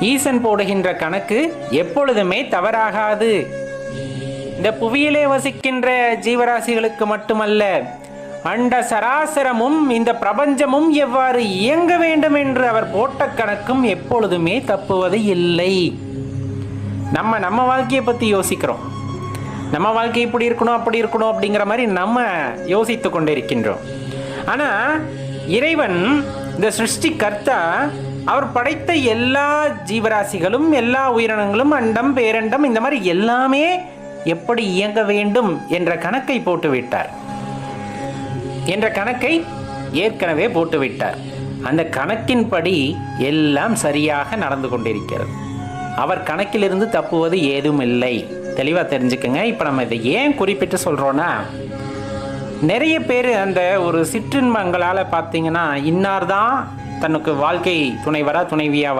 ஈசன் போடுகின்ற கணக்கு எப்பொழுதுமே தவறாகாது. இந்த புவியிலே வசிக்கின்ற ஜீவராசிகளுக்கு மட்டுமல்ல அண்ட சராசரமும் இந்த பிரபஞ்சமும் எவ்வாறு இயங்க வேண்டும் என்று அவர் போட்ட கணக்கும் எப்பொழுதுமே தப்புவது இல்லை. நம்ம நம்ம வாழ்க்கையை பற்றி யோசிக்கிறோம். நம்ம வாழ்க்கை இப்படி இருக்கணும் அப்படி இருக்கணும் அப்படிங்கிற மாதிரி நம்ம யோசித்து கொண்டிருக்கின்றோம். ஆனால் இறைவன் இந்த சிருஷ்டி கர்த்தா அவர் படைத்த எல்லா ஜீவராசிகளும் எல்லா உயிரினங்களும் அண்டம் பேரண்டம் இந்த மாதிரி எல்லாமே எப்படி இயங்க வேண்டும் என்ற கணக்கை போட்டுவிட்டார். என்ற கணக்கை ஏற்கனவே போட்டுவிட்டார். அந்த கணக்கின்படி எல்லாம் சரியாக நடந்து கொண்டிருக்கிறது. அவர் கணக்கிலிருந்து தப்புவது ஏதும் இல்லை தெளிவாக தெரிஞ்சுக்கங்க. இப்போ நம்ம இதை ஏன் குறிப்பிட்டு சொல்கிறோன்னா நிறைய பேர் அந்த ஒரு சிற்றின்பங்களால் பார்த்தீங்கன்னா இன்னார் தான் தனக்கு வாழ்க்கை துணைவரா துணைவியா